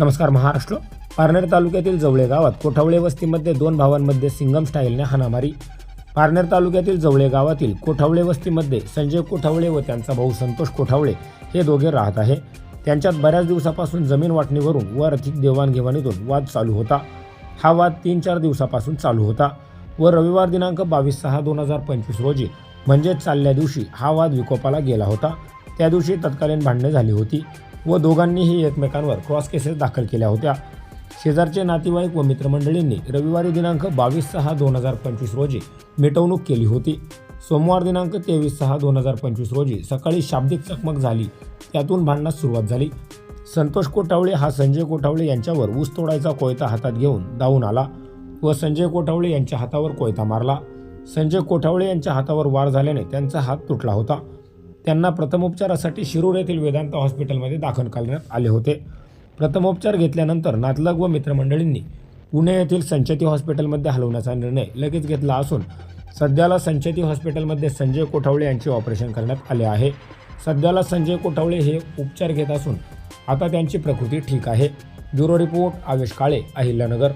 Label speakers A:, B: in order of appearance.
A: नमस्कार महाराष्ट्र. पारनेर तालुक्यातील जवळे गावात कोठावळे वस्तीमध्ये दोन भावांमध्ये सिंगम स्टाईलने हाणामारी. पारनेर तालुक्यातील जवळे गावातील कोठावळे वस्तीमध्ये संजय कोठावळे व त्यांचा भाऊ संतोष कोठावळे हे दोघे राहत आहे. त्यांच्यात बऱ्याच दिवसापासून जमीन वाटणीवरून व आर्थिक देवाणघेवाणीतून वाद चालू होता. हा वाद तीन चार दिवसापासून चालू होता व रविवार दिनांक बावीस सहा दोन हजार पंचवीस रोजी म्हणजेच चालल्या दिवशी हा वाद विकोपाला गेला होता. त्या दिवशी तत्कालीन भांडणे झाली होती. व दोघांनीही एकमेकांवर क्रॉस केसेस दाखल केल्या होत्या. शेजारचे नातेवाईक व मित्रमंडळींनी रविवारी दिनांक बावीस सहा दोन हजार पंचवीस रोजी मिटवणूक केली होती. सोमवार दिनांक तेवीस सहा दोन हजार पंचवीस रोजी सकाळी शाब्दिक चकमक झाली. त्यातून भांडणास सुरुवात झाली. संतोष कोठावळे हा संजय कोठावळे यांच्यावर ऊस तोडायचा कोयता हातात घेऊन धावून आला व संजय कोठावळे यांच्या हातावर कोयता मारला. संजय कोठावळे यांच्या हातावर वार झाल्याने त्यांचा हात तुटला होता. त्यांना प्रथमोपचारासाठी शिरूर येथील वेदांत हॉस्पिटलमध्ये दाखल करण्यात आले होते. प्रथमोपचार घेतल्यानंतर नातलग व मित्रमंडळींनी पुणे येथील संचेती हॉस्पिटलमध्ये हलवण्याचा निर्णय लगेच घेतला असून सध्याला संचेती हॉस्पिटलमध्ये संजय कोठावळे यांचे ऑपरेशन करण्यात आले आहे. सध्याला संजय कोठावळे हे उपचार घेत असून आता त्यांची प्रकृती ठीक आहे. Bureau report Avesh Kale Ahilyanagar.